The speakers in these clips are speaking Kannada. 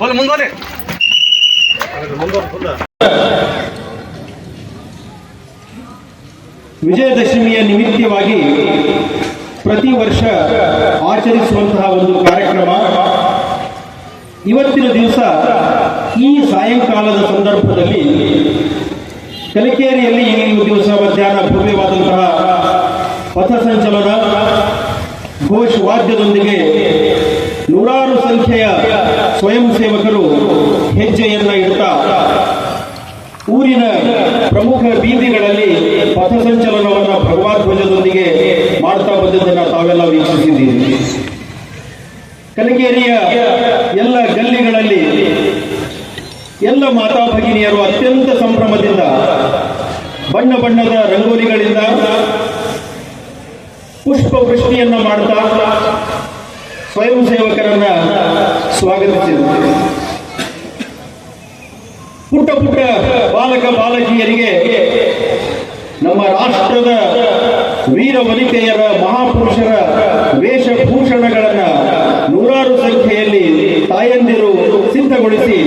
ಮುಂದೆ ವಿಜಯದಶಮಿಯ ನಿಮಿತ್ತವಾಗಿ ಪ್ರತಿ ವರ್ಷ ಆಚರಿಸುವಂತಹ ಒಂದು ಕಾರ್ಯಕ್ರಮ. ಇವತ್ತಿನ ದಿವಸ ಈ ಸಾಯಂಕಾಲದ ಸಂದರ್ಭದಲ್ಲಿ ಕಲಿಕೇರಿಯಲ್ಲಿ ಈ ದಿವಸ ಮಧ್ಯಾಹ್ನ ಭವ್ಯವಾದಂತಹ ಪಥಸಂಚಲನ ಘೋಷ ವಾದ್ಯದೊಂದಿಗೆ ನೂರಾರು ಸಂಖ್ಯೆಯ ಸ್ವಯಂ ಸೇವಕರು ಹೆಜ್ಜೆಯನ್ನ ಇಡ್ತಾ ಊರಿನ ಪ್ರಮುಖ ಬೀದಿಗಳಲ್ಲಿ ಪಥಸಂಚಲನವನ್ನು ಭಗವದ್ಧ್ವಜದೊಂದಿಗೆ ಮಾಡ್ತಾ ಬಂದದ್ದನ್ನು ತಾವೆಲ್ಲ ವೀಕ್ಷಿಸಿದ್ದೀರಿ. ಕಲಿಕೇರಿಯ ಎಲ್ಲ ಗಲ್ಲಿಗಳಲ್ಲಿ ಎಲ್ಲ ಮಾತಾ ಭಗಿನಿಯರು ಅತ್ಯಂತ ಸಂಭ್ರಮದಿಂದ ಬಣ್ಣ ಬಣ್ಣದ ರಂಗೋಲಿಗಳಿಂದ ಪುಷ್ಪ ವೃಷ್ಟಿಯನ್ನ ಮಾಡ್ತಾ ಸ್ವಯಂ ಸೇವಕರನ್ನ ಸ್ವಾಗತಿಸಿದರು. ಪುಟ್ಟ ಪುಟ್ಟ ಬಾಲಕ ಬಾಲಕಿಯರಿಗೆ ನಮ್ಮ ರಾಷ್ಟ್ರದ ವೀರ ವನಿತೆಯರ ಮಹಾಪುರುಷರ ವೇಷಭೂಷಣಗಳನ್ನ ನೂರಾರು ಸಂಖ್ಯೆಯಲ್ಲಿ ತಾಯಂದಿರು ಸಿದ್ಧಗೊಳಿಸಿ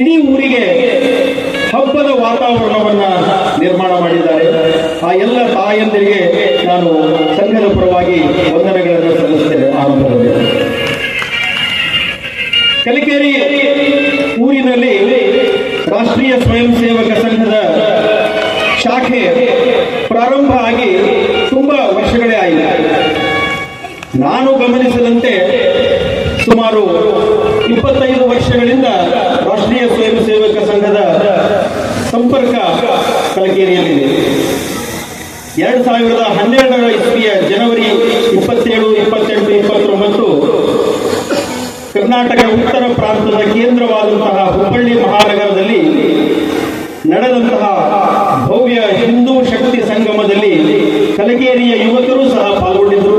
ಇಡೀ ಊರಿಗೆ ಹಬ್ಬದ ವಾತಾವರಣವನ್ನ ನಿರ್ಮಾಣ ಮಾಡಿದ್ದಾರೆ. ಆ ಎಲ್ಲ ತಾಯಂದಿರಿಗೆ ನಾನು ಸಂಘದ ಪರವಾಗಿ ವಂದನೆಗಳನ್ನು ಸಲ್ಲಿಸ್ತೇನೆ. ಆರಂಭದಲ್ಲಿ ಪ್ರಾರಂಭ ಆಗಿ ತುಂಬಾ ವರ್ಷಗಳೇ ಆಯಿತು. ನಾನು ಗಮನಿಸಿದಂತೆ ಸುಮಾರು ಇಪ್ಪತ್ತೈದು ವರ್ಷಗಳಿಂದ ರಾಷ್ಟ್ರೀಯ ಸ್ವಯಂ ಸೇವಕ ಸಂಘದ ಸಂಪರ್ಕ ಕಲಕೇರಿಯಲ್ಲಿದೆ. ಎರಡು ಸಾವಿರದ ಹನ್ನೆರಡರ ಇಸ್ವಿಯ ಜನವರಿ ಇಪ್ಪತ್ತೇಳು, ಇಪ್ಪತ್ತೆಂಟು, ಇಪ್ಪತ್ತೊಂಬತ್ತು ಕರ್ನಾಟಕ ಉತ್ತರ ಪ್ರಾಂತದ ಕೇಂದ್ರವಾದಂತಹ ಹುಬ್ಬಳ್ಳಿ ಮಹಾನಗರದಲ್ಲಿ ನಡೆದಂತಹ ಭವ್ಯ ಹಿಂದೂ ಶಕ್ತಿ ಕಲಗೇರಿಯ ಯುವಕರು ಸಹ ಪಾಲ್ಗೊಂಡಿದ್ದರು.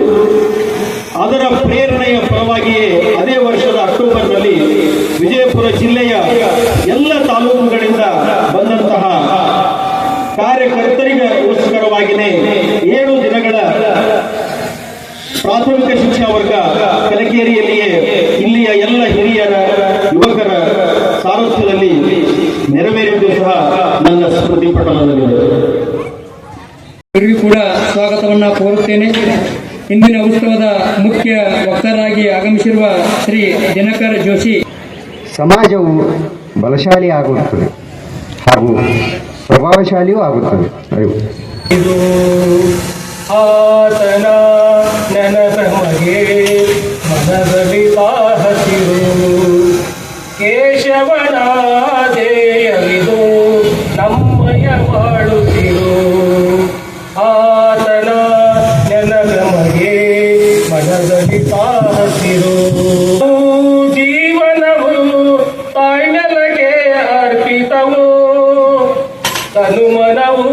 ಅದರ ಪ್ರೇರಣೆಯ ಫಲವಾಗಿಯೇ ಅದೇ ವರ್ಷದ ಅಕ್ಟೋಬರ್ನಲ್ಲಿ ವಿಜಯಪುರ ಜಿಲ್ಲೆಯ ಎಲ್ಲ ತಾಲೂಕುಗಳಿಂದ ಬಂದಂತಹ ಕಾರ್ಯಕರ್ತರಿಗೋಸ್ಕರವಾಗಿಯೇ ಏಳು ದಿನಗಳ ಪ್ರಾಥಮಿಕ ಶಿಕ್ಷಣ ವರ್ಗ ಕಲಕೇರಿಯಲ್ಲಿಯೇ ಇಲ್ಲಿಯ ಎಲ್ಲ ಹಿರಿಯರ, ಯುವಕರ ಸಾರಥ್ಯದಲ್ಲಿ ನೆರವೇರಿದ್ದು ಸಹ ನನ್ನ ಸ್ಮೃತಿ ಪಟಲದಲ್ಲಿದೆ. ಅವರಿಗೂ ಕೂಡ ಸ್ವಾಗತವನ್ನು ಕೋರುತ್ತೇನೆ. ಇಂದಿನ ಉತ್ಸವದ ಮುಖ್ಯ ವಕ್ತರಾಗಿ ಆಗಮಿಸಿರುವ ಶ್ರೀ ದಿನಕರ್ ಜೋಶಿ. ಸಮಾಜವು ಬಲಶಾಲಿ ಆಗುತ್ತದೆ ಹಾಗೂ ಪ್ರಭಾವಶಾಲಿಯೂ ಆಗುತ್ತದೆ. ಇದು ಆತನ ನೆನಪ ಮಗೆ ಮನದಲ್ಲಿ ಹಸಿರು ಕೇಶವನ ದೇಯವಿದು ನಮ್ಮಯ ಮಾಡುತ್ತಿರು ಸಿರು ಜೀವನವು ತಾಯ್ನೆಲಗೆ ಅರ್ಪಿತವು ತನುಮನವು